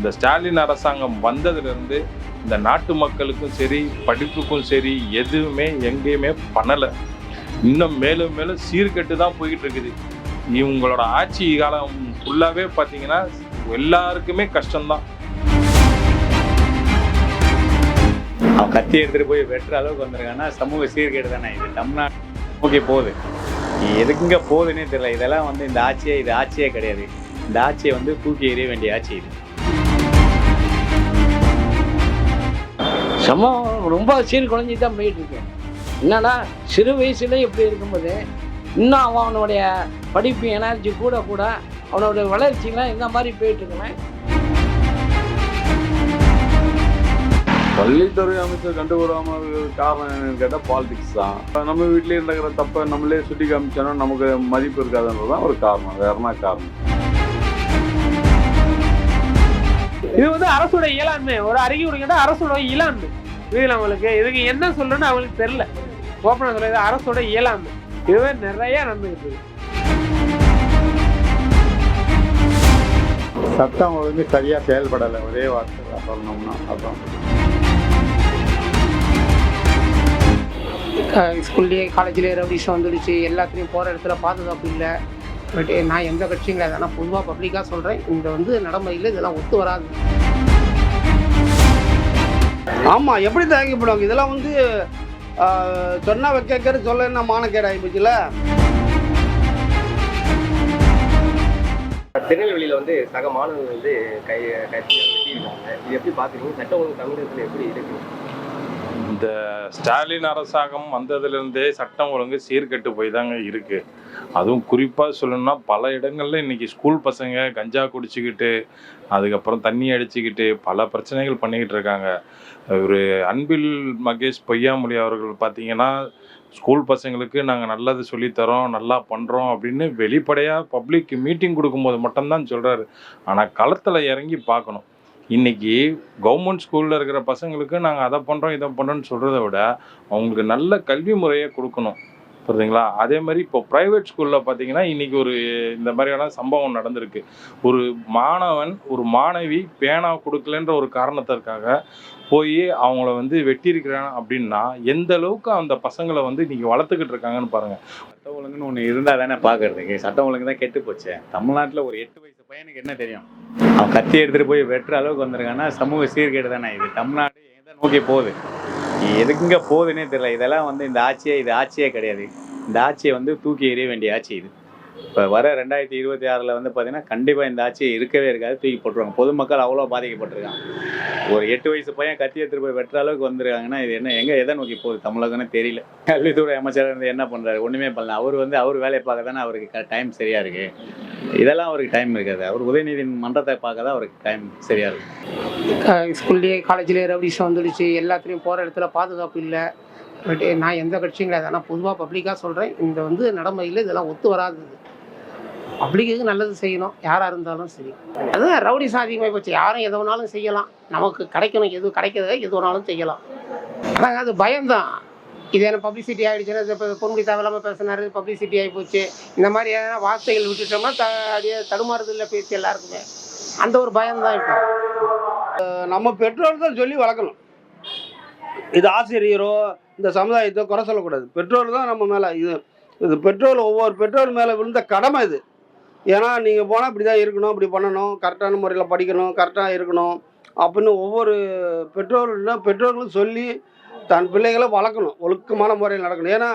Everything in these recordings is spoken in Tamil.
இந்த ஸ்டாலின் அரசாங்கம் வந்ததுலேருந்து இந்த நாட்டு மக்களுக்கும் சரி படிப்புக்கும் சரி எதுவுமே எங்கேயுமே பண்ணலை. இன்னும் மேலும் மேலும் சீர்கெட்டு தான் போய்கிட்டு இருக்குது. இவங்களோட ஆட்சி காலம் ஃபுல்லாகவே பார்த்தீங்கன்னா எல்லாருக்குமே கஷ்டம்தான். அவன் கத்தி எடுத்துகிட்டு போய் வெட்டுற அளவுக்கு வந்திருக்கான்னா சமூக சீர்கேடு தானே இது. தமிழ்நாடு நோக்கி போகுது. எதுக்குங்க போகுதுன்னே தெரியல. இதெல்லாம் வந்து இந்த ஆட்சியே இது ஆட்சியே கிடையாது. இந்த ஆட்சியை வந்து தூக்கி எறிய வேண்டிய ஆட்சி இது. சமம் ரொம்ப சீர்குலைஞ்சி தான் போயிட்டு இருக்கேன் என்னன்னா சிறு வயசுல இப்படி இருக்கும்போது இன்னும் அவன் அவனுடைய படிப்பு எனர்ஜி கூட கூட அவனோட வளர்ச்சிலாம் இந்த மாதிரி போயிட்டு இருக்கேன் பள்ளித்துறை அமைச்சர் கண்டு வராமல் காரணம் என்னன்னு கேட்டால் பாலிடிக்ஸ் தான். நம்ம வீட்டிலே இருக்கிற தப்பை நம்மளே சுட்டி காமிச்சோன்னா நமக்கு மதிப்பு இருக்காதுன்றது தான் ஒரு காரணம். வேறனா காரணம்? இது வந்து அரசோட இயலாண்மை. ஒரு அறிக்கை கொடுக்கிட்ட அரசோட இயலாண்மை. இதுல அவங்களுக்கு இதுக்கு என்ன சொல்லணும்னு அவங்களுக்கு தெரியல. ஓப்பனா சொல்ல இது அரசோட இயலாண்மை. இதுவே நிறைய நடந்துகிட்டு இருக்கு. சட்டம் ஒழுங்கு சரியாக செயல்படலை. ஒரே வார்த்தை சொல்லணும்னா அதான் ஸ்கூல்லேயே காலேஜ்லேயே ரவுடிஷம் வந்துடுச்சு. எல்லாத்துலேயும் போகிற இடத்துல பாதுகாப்பு இல்லை. பட் நான் எந்த கட்சியும் கிடையாது ஆனால் பொதுவாக பப்ளிக்காக சொல்கிறேன் இந்த வந்து நடைமுறையில் இதெல்லாம் ஒத்து வராது ஆமாம் எப்படி தயங்கப்படுவாங்க இதெல்லாம் வந்து சொன்னால் வைக்கேக்கிற சொல்ல என்ன மானக்கேடு ஆகிப்போச்சுல திருநெல்வேலியில் வந்து சக மாணவர்கள் வந்து கை வெட்டியிருக்காங்க இது எப்படி பார்க்குறீங்க சட்ட ஒழுங்கு தமிழகத்தில் எப்படி இருக்கு இந்த ஸ்டாலின் அரசாங்கம் வந்ததுலேருந்தே சட்டம் ஒழுங்கு சீர்கெட்டு போய் தாங்க இருக்குது அதுவும் குறிப்பாக சொல்லணும்னா பல இடங்களில் இன்னைக்கு ஸ்கூல் பசங்க கஞ்சா குடிச்சிக்கிட்டு அதுக்கப்புறம் தண்ணி அடிச்சுக்கிட்டு பல பிரச்சனைகள் பண்ணிக்கிட்டு இருக்காங்க. ஒரு அன்பில் மகேஷ் பொய்யாமொழி அவர்கள் பார்த்தீங்கன்னா ஸ்கூல் பசங்களுக்கு நாங்கள் நல்லது சொல்லித்தரோம் நல்லா பண்ணுறோம் அப்படின்னு வெளிப்படையாக பப்ளிக் மீட்டிங் கொடுக்கும்போது மட்டும்தான் சொல்கிறாரு ஆனால் களத்தில் இறங்கி பார்க்கணும். இன்றைக்கி கவர்மெண்ட் ஸ்கூலில் இருக்கிற பசங்களுக்கு நாங்கள் அதை பண்ணுறோம் இதை பண்ணுறோம்னு சொல்கிறத விட அவங்களுக்கு நல்ல கல்வி முறையை கொடுக்கணும். புரியுதுங்களா? அதே மாதிரி இப்போ ப்ரைவேட் ஸ்கூலில் பார்த்தீங்கன்னா இன்றைக்கி ஒரு இந்த மாதிரியான சம்பவம் நடந்திருக்கு. ஒரு மாணவன் ஒரு மாணவி பேனா கொடுக்கலன்ற ஒரு காரணத்திற்காக போய் அவங்கள வந்து வெட்டியிருக்கிறான் அப்படின்னா எந்த அளவுக்கு அந்த பசங்களை வந்து இன்றைக்கி வளர்த்துக்கிட்டு இருக்காங்கன்னு பாருங்கள் சட்டம் ஒழுங்குன்னு ஒன்று இருந்தால் தானே பார்க்கறதுக்கு சட்டம் ஒழுங்கு தான் கெட்டு போச்சு. தமிழ்நாட்டில் ஒரு எட்டு வயசு பையனுக்கு என்ன தெரியும்? அவன் கத்தி எடுத்துட்டு போய் வெட்டுற அளவுக்கு வந்திருக்கான்னா சமூக சீர்கேடு தானே இது. தமிழ்நாடு எதை நோக்கி போகுது? எதுக்குங்க போகுதுன்னே தெரியல. இதெல்லாம் வந்து இந்த ஆட்சியே இது ஆட்சியே கிடையாது. இந்த ஆட்சியை வந்து தூக்கி எறிய வேண்டிய ஆட்சி இது. இப்போ வர ரெண்டாயிரத்தி இருபத்தி ஆறில் வந்து பார்த்தீங்கன்னா கண்டிப்பாக இந்த ஆட்சி இருக்கவே இருக்காது. தூக்கி போட்டுருவாங்க. பொதுமக்கள் அவ்வளோ பாதிக்கப்பட்டிருக்காங்க. ஒரு எட்டு வயசு பையன் கத்தி எடுத்துட்டு போய் வெட்டுற அளவுக்கு வந்திருக்காங்கன்னா இது என்ன எங்கே எதை நோக்கி போகுது? தமிழகம்னு தெரியல. கல்வித்துறை அமைச்சர் வந்து என்ன பண்ணுறாரு ஒன்றுமே பண்ணல. அவர் வந்து அவர் வேலையை பார்க்க தானே அவருக்கு டைம் சரியாக இருக்கு. இதெல்லாம் அவருக்கு டைம் இருக்காது. அவர் உதயநிதியின் மன்றத்தை பார்க்க தான் அவருக்கு டைம் சரியாக இருக்கும். ஸ்கூல்லேயே காலேஜ்லேயே ரவுடிஷம் வந்துடுச்சு. எல்லாத்துலேயும் போகிற இடத்துல பாதுகாப்பு இல்லை. பட் நான் எந்த கட்சியும் கிடையாது. ஆனால் பொதுவாக பப்ளிக்காக சொல்கிறேன் இந்த வந்து நடைமுறையில் இதெல்லாம் ஒத்து வராது. பப்ளிக்கு நல்லது செய்யணும். யாராக இருந்தாலும் சரி. அதுதான் ரவுடி அதிகமாக போச்சு. யாரும் எது வேணாலும் செய்யலாம். நமக்கு கிடைக்கணும். எது கிடைக்கிறத எது வேணாலும் செய்யலாம். ஆனால் அது பயம்தான். இது என்ன பப்ளிசிட்டி ஆகிடுச்சுன்னா இப்போ பொன்முடி தேவையில்லாமல் பேசினாரு பப்ளிசிட்டி ஆகி போச்சு. இந்த மாதிரி எதனா வார்த்தைகள் விட்டுட்டோம்னா த அப்படியே தடுமாறுது இல்லை பேச்சு எல்லாருக்குமே. அந்த ஒரு பயம்தான் இப்போ. நம்ம பெற்றோர் தான் சொல்லி வளர்க்கணும். இது ஆசிரியரோ இந்த சமுதாயத்தை குறை சொல்லக்கூடாது. பெற்றோர் தான் நம்ம மேலே இது இது பெற்றோர் ஒவ்வொரு பெற்றோர் மேலே விழுந்த கடமை இது. ஏன்னா நீங்கள் போனால் இப்படி தான் இருக்கணும் இப்படி பண்ணணும் கரெக்டான முறையில் படிக்கணும் கரெக்டாக இருக்கணும் அப்படின்னு ஒவ்வொரு பெற்றோர்களும் பெற்றோர்களும் சொல்லி தன் பிள்ளைகளை வளர்க்கணும் ஒழுக்கமான முறையில் நடக்கணும். ஏன்னா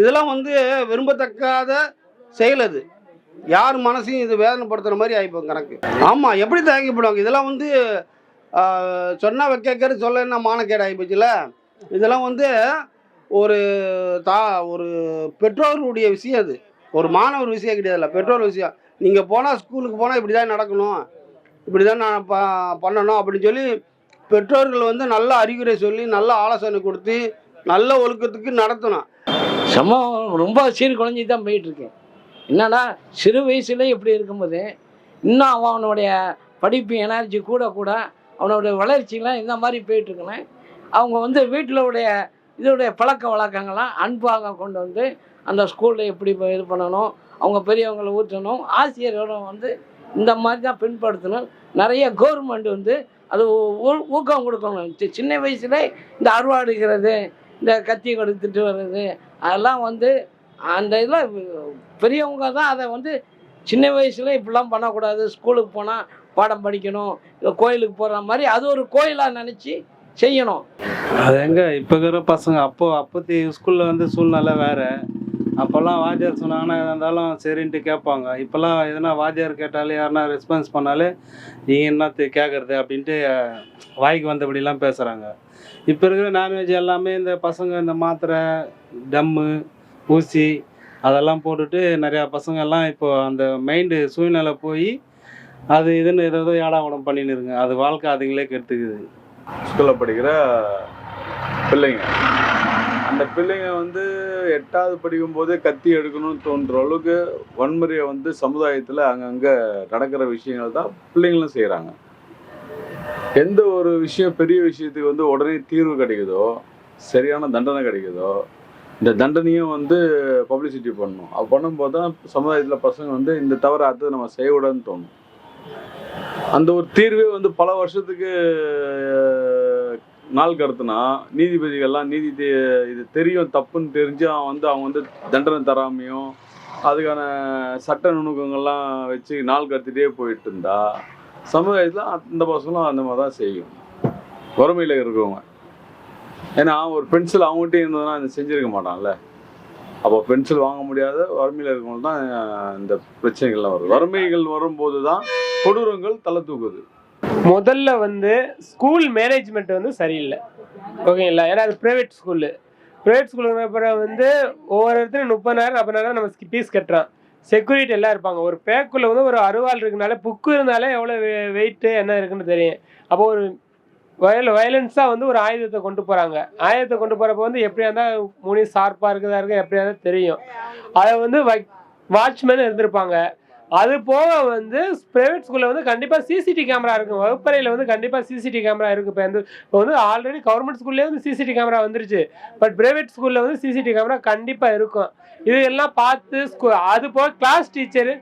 இதெல்லாம் வந்து விரும்பத்தக்காத செயல் அது. யார் மனசையும் இது வேதனைப்படுத்துகிற மாதிரி ஆகிப்போம் கணக்கு. ஆமாம் எப்படி தயங்கப்படுவாங்க? இதெல்லாம் வந்து சொன்னால் வைக்கேக்கிற சொல்ல என்ன மானக்கேடு ஆகிப்போச்சுல இதெல்லாம் வந்து ஒரு தா ஒரு பெற்றோருடைய விஷயம் அது. ஒரு மாணவர் விஷயம் கிடையாதுல்ல பெற்றோர் விஷயம். நீங்கள் போனால் ஸ்கூலுக்கு போனால் இப்படி தான் நடக்கணும். இப்படி தான் நான் ப பண்ணணும் அப்படின்னு சொல்லி பெற்றோர்கள் வந்து நல்ல அறிகுறை சொல்லி நல்ல ஆலோசனை கொடுத்து நல்ல ஒழுக்கத்துக்கு நடத்தணும். சமம் ரொம்ப சீர் குழஞ்சி தான் போயிட்டுருக்கேன் என்னன்னா சிறு வயசுல இப்படி இருக்கும்போது இன்னும் அவன் அவனுடைய படிப்பு எனர்ஜி கூட கூட அவனுடைய வளர்ச்சிலாம் இந்த மாதிரி போயிட்டுருக்கணும் அவங்க வந்து வீட்டில் உடைய இதோடைய பழக்க வழக்கங்கள்லாம் அன்பாக கொண்டு வந்து அந்த ஸ்கூலில் எப்படி இது பண்ணணும் அவங்க பெரியவங்களை ஊற்றணும் ஆசிரியரோட வந்து இந்த மாதிரி தான் பின்படுத்தணும். நிறைய கவர்மெண்ட் வந்து அது ஊ- ஊக்கம் கொடுக்கணும். சி- சின்ன வயசுல இந்த அறுவாடுகிறது இந்த கத்தி கொடுத்துட்டு வர்றது அதெல்லாம் வந்து அந்த இதில் பெரியவங்க தான் அதை வந்து சின்ன வயசுல இப்படிலாம் பண்ணக்கூடாது. ஸ்கூலுக்கு போனால் பாடம் படிக்கணும் கோயிலுக்கு போகிற மாதிரி அது ஒரு கோயிலாக நினச்சி செய்யணும். அது எங்கே இப்போ இருக்கிற பசங்க அப்போ அப்போத்தி ஸ்கூலில் வந்து சூழ்நிலை வேறு. அப்போல்லாம் வாத்தியார் சொன்னாங்கன்னா எதாக இருந்தாலும் சரின்ட்டு கேட்பாங்க. இப்போல்லாம் எதனா வாத்தியார் கேட்டாலே யாருன்னா ரெஸ்பான்ஸ் பண்ணாலே நீங்கள் என்னத்து கேட்குறது அப்படின்ட்டு வாய்க்கு வந்தபடிலாம் பேசுகிறாங்க இப்போ இருக்கிற நான்வெஜ் எல்லாமே இந்த பசங்க இந்த மாத்திரை டம்மு ஊசி அதெல்லாம் போட்டுட்டு நிறையா பசங்க எல்லாம் இப்போ அந்த மைண்டு சூழ்நிலை போய் அது இதுன்னு ஏதோ ஏதோ ஏடாகுடம் பண்ணின்னு அது வாழ்க்கை அதுங்களே கெடுத்துக்குது. ஸ்கூலில் படிக்கிற பிள்ளைங்க. அந்த பிள்ளைங்க வந்து எட்டாவது படிக்கும் போதே கத்தி எடுக்கணும்னு தோன்ற அளவுக்கு வன்முறையை வந்து சமுதாயத்தில் அங்கங்கே நடக்கிற விஷயங்கள் தான் பிள்ளைங்களும் செய்கிறாங்க எந்த ஒரு விஷயம் பெரிய விஷயத்துக்கு வந்து உடனே தீர்வு கிடைக்குதோ சரியான தண்டனை கிடைக்குதோ இந்த தண்டனையும் வந்து பப்ளிசிட்டி பண்ணணும். அது பண்ணும்போது தான் சமுதாயத்தில் பசங்க வந்து இந்த தவிர அடுத்தது நம்ம செய்யக்கூடாதுன்னு தோணும். அந்த ஒரு தீர்வே வந்து பல வருஷத்துக்கு நாள் கடத்தினா நீதிபதிகள்லாம் நீதி இது தெரியும் தப்புன்னு தெரிஞ்சு அவன் வந்து அவங்க வந்து தண்டனை தராமையும் அதுக்கான சட்ட நுணுக்கங்கள்லாம் வச்சு நாள் கடத்திட்டே போயிட்டு இருந்தா சமுதாயத்தில் அந்த பசங்களும் அந்த மாதிரி தான் செய்யும். வறுமையில் இருக்கவங்க. ஏன்னா ஒரு பென்சில் அவங்ககிட்ட இருந்ததுன்னா அதை செஞ்சிருக்க மாட்டான்ல. அப்போ பென்சில் வாங்க முடியாத வறுமையில் இருக்கவங்க தான் இந்த பிரச்சனைகள்லாம் வரும். வறுமைகள் வரும்போது தான் கொடூரங்கள் தலை தூக்குது. முதல்ல வந்து ஸ்கூல் மேனேஜ்மெண்ட் வந்து சரியில்லை. ஓகேங்களா? ஏன்னா அது ப்ரைவேட் ஸ்கூலு ப்ரைவேட் ஸ்கூலுக்கு பிறகு வந்து ஒவ்வொரு இடத்துலையும் முப்பதாயிரம் நாற்பதாயிரம் நம்ம ஃபீஸ் கட்டுறான் செக்யூரிட்டி எல்லாம் இருப்பாங்க. ஒரு பேக்குள்ளே வந்து ஒரு அருவாள் இருக்குனால புக்கு இருந்தாலே எவ்வளோ வெயிட்டு என்ன இருக்குன்னு தெரியும். அப்போ ஒரு வயல் வயலன்ஸாக வந்து ஒரு ஆயுதத்தை கொண்டு போகிறாங்க ஆயுதத்தை கொண்டு போகிறப்ப வந்து எப்படியா இருந்தால் முனி ஷார்ப்பாக இருக்குதா இருக்கு எப்படியா இருந்தால் தெரியும். அதை வந்து வாட்ச்மேன் இருந்திருப்பாங்க. அது போக வந்து ப்ரைவேட் ஸ்கூலில் வந்து கண்டிப்பாக சிசிடி கேமரா இருக்கும். வகுப்பறையில் வந்து கண்டிப்பாக சிசிடி கேமரா இருக்குது இப்போ வந்து இப்போ வந்து ஆல்ரெடி கவர்மெண்ட் ஸ்கூல்லேயே வந்து சிசிடி கேமரா வந்துருச்சு. பட் ப்ரைவேட் ஸ்கூலில் வந்து சிசிடி கேமரா கண்டிப்பாக இருக்கும். இது எல்லாம் பார்த்து ஸ்கூ அது போக கிளாஸ் டீச்சரு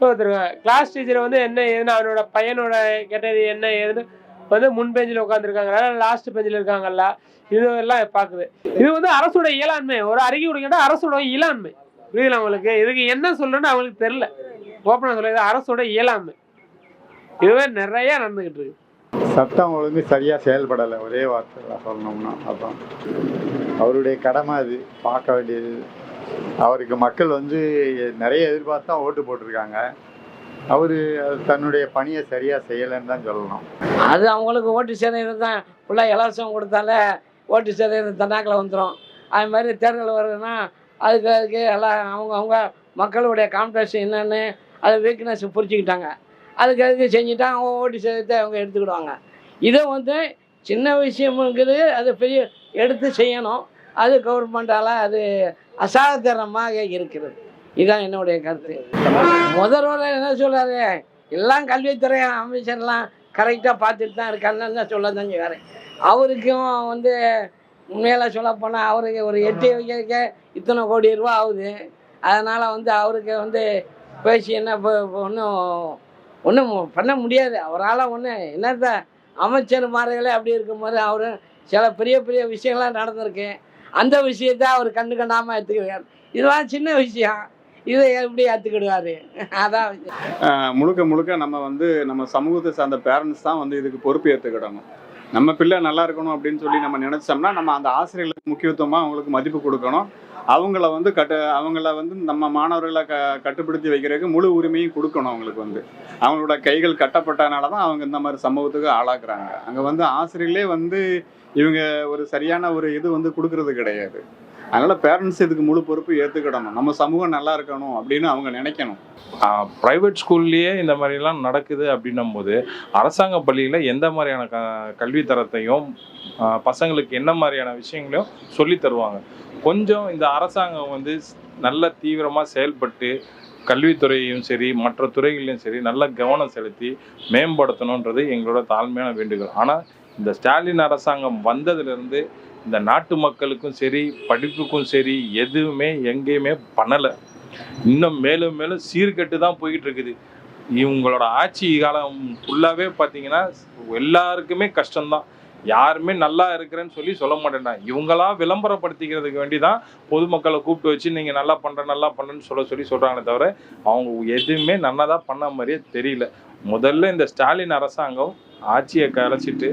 ஒருத்தருங்க கிளாஸ் டீச்சர் வந்து என்ன ஏதுன்னு அவனோட பையனோட கேட்டது என்ன ஏதுன்னு வந்து முன் பெஞ்சில் உட்காந்துருக்காங்களா லாஸ்ட் பெஞ்சில் இருக்காங்கல்ல. இது எல்லாம் பார்க்குது. இது வந்து அரசோட இயலாண்மை. ஒரு அறிக்கை கொடுக்கிட்டா அரசோட இயலாண்மை. புரியுதுல அவங்களுக்கு இதுக்கு என்ன சொல்றேன்னு அவங்களுக்கு தெரில ஓப்பனாக சொல்ல இது அரசோட இயலாமை. இதுவே நிறைய நடந்துகிட்டு இருக்கு. சட்டம் ஒழுங்கு சரியாக செயல்படலை. ஒரே வார்த்தையில் சொல்லணும்னா அதான். அவருடைய கடமை அது. பார்க்க வேண்டியது. அவருக்கு மக்கள் வந்து நிறைய எதிர்பார்த்து தான் ஓட்டு போட்டிருக்காங்க. அவர் தன்னுடைய பணியை சரியாக செய்யலைன்னு தான் சொல்லணும். அது அவங்களுக்கு ஓட்டு சேரையில தான் ஃபுல்லாக இலவசம் கொடுத்தாலே ஓட்டு சேரையில தன்னாக்கில் வந்துடும் அது மாதிரி தேர்தல் வருதுன்னா அதுக்கு அதுக்கு எல்லாம் அவங்க அவங்க மக்களுடைய கான்ஃபிடன்ஸ் என்னென்னு அதை வீக்னஸ் புரிச்சுக்கிட்டாங்க அதுக்கு அதுக்கு செஞ்சுட்டா அவங்க ஓட்டு சேர்த்து அவங்க எடுத்துக்கிடுவாங்க. இதை வந்து சின்ன விஷயம்ங்கிறது அது பெரிய எடுத்து செய்யணும். அது கவர்மெண்டால் அது அசாதாரணமாக இருக்கிறது. இதுதான் என்னுடைய கருத்து. முதல்வர் என்ன சொல்கிறாரு எல்லாம் கல்வித்துறை அமைச்சர்லாம் கரெக்டாக பார்த்துட்டு தான் இருக்காருன்னு தான் சொல்ல தான் செய்வார் அவருக்கும் வந்து உண்மையில சொல்ல போனால் அவருக்கு ஒரு எட்டு வைக்க இத்தனை கோடி ரூபா ஆகுது. அதனால் வந்து அவருக்கு வந்து பேசி என்ன இப்போ ஒன்றும் ஒன்றும் பண்ண முடியாது. அவரால் ஒன்று என்னத்த அமைச்சர் மாறுகளே அப்படி இருக்கும்போது அவர் சில பெரிய பெரிய விஷயங்கள்லாம் நடந்திருக்கு. அந்த விஷயத்த அவர் கண்டு கண்டாமல் எடுத்துக்கிறார் இதெல்லாம் சின்ன விஷயம். இதை எப்படி ஏற்றுக்கிடுவார் அதான் முழுக்க முழுக்க நம்ம வந்து நம்ம சமூகத்தை சார்ந்த பேரண்ட்ஸ் தான் வந்து இதுக்கு பொறுப்பு ஏற்றுக்கிடணும் நம்ம பிள்ளை நல்லா இருக்கணும் அப்படின்னு சொல்லி நம்ம நினைச்சோம்னா நம்ம அந்த ஆசிரியர்களுக்கு முக்கியத்துவமாக அவங்களுக்கு மதிப்பு கொடுக்கணும். அவங்கள வந்து கட்டு அவங்கள வந்து நம்ம மாணவர்களை க கட்டுப்படுத்தி வைக்கிறதுக்கு முழு உரிமையும் கொடுக்கணும் அவங்களுக்கு வந்து. அவங்களோட கைகள் கட்டப்பட்டனால தான் அவங்க இந்த மாதிரி சமூகத்துக்கு ஆளாக்குறாங்க. அங்கே வந்து ஆசிரியர்களே வந்து இவங்க ஒரு சரியான ஒரு இது வந்து கொடுக்கறது கிடையாது. அதனால பேரண்ட்ஸ் இதுக்கு முழு பொறுப்பு ஏற்றுக்கிடணும் நம்ம சமூகம் நல்லா இருக்கணும் அப்படின்னு அவங்க நினைக்கணும். ப்ரைவேட் ஸ்கூல்லையே இந்த மாதிரிலாம் நடக்குது அப்படின்னும் போது அரசாங்க பள்ளியில் எந்த மாதிரியான க கல்வி தரத்தையும் பசங்களுக்கு என்ன மாதிரியான விஷயங்களையும் சொல்லி தருவாங்க. கொஞ்சம் இந்த அரசாங்கம் வந்து நல்ல தீவிரமாக செயல்பட்டு கல்வித்துறையும் சரி மற்ற துறைகளிலும் சரி நல்ல கவனம் செலுத்தி மேம்படுத்தணுன்றது எங்களோட தாழ்மையான வேண்டுகோள். ஆனால் இந்த ஸ்டாலின் அரசாங்கம் வந்ததுலேருந்து இந்த நாட்டு மக்களுக்கும் சரி படிப்புக்கும் சரி எதுவுமே எங்கேயுமே பண்ணலை. இன்னும் மேலும் மேலும் சீர்கெட்டு தான் போய்கிட்டு இருக்குது. இவங்களோட ஆட்சி காலம் ஃபுல்லாகவே பார்த்தீங்கன்னா எல்லாருக்குமே கஷ்டம்தான். யாருமே நல்லா இருக்கிறேன்னு சொல்லி சொல்ல மாட்டேன்டாங்க இவங்களா விளம்பரப்படுத்திக்கிறதுக்கு வேண்டி தான் பொதுமக்களை கூப்பிட்டு வச்சு நீங்கள் நல்லா பண்ணுற நல்லா பண்ணுன்னு சொல்ல சொல்லி சொல்கிறாங்களே தவிர அவங்க எதுவுமே நல்லதாக பண்ண மாதிரியே தெரியல. முதல்ல இந்த ஸ்டாலின் அரசாங்கம் ஆட்சியை கலைச்சிட்டு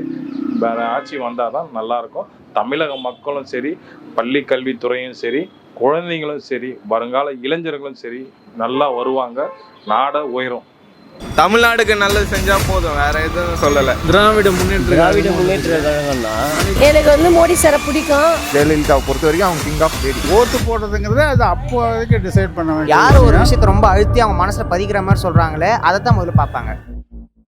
வேறு ஆட்சி வந்தால் தான் நல்லாயிருக்கும் தமிழக மக்களும் சரி பள்ளி கல்வித்துறையும் சரி குழந்தைங்களும் சரி வருங்கால இளைஞர்களும் சரி நல்லா வருவாங்க. நாட உயரும். தமிழ்நாடுக்கு நல்லது செஞ்சா போதும் வேற எதுவும் சொல்லல. திராவிட முன்னேற்ற திராவிட முன்னேற்ற கழகம்னா? எனக்கு வந்து மோடி சாரை பிடிக்கும். ஜெயலலிதாவை பொறுத்த வரைக்கும் அவங்க கிங் ஆஃப் லேடி ஓட்டு போடுறதுங்கிறது அது அப்போதைக்கு டிசைட் பண்ண வேண்டியது யார் ஒரு விஷயத்தை ரொம்ப அழுத்தி அவங்க மனசுல பதிக்கிற மாதிரி சொல்றாங்களே அதை தான் முதல்ல பார்ப்பாங்க.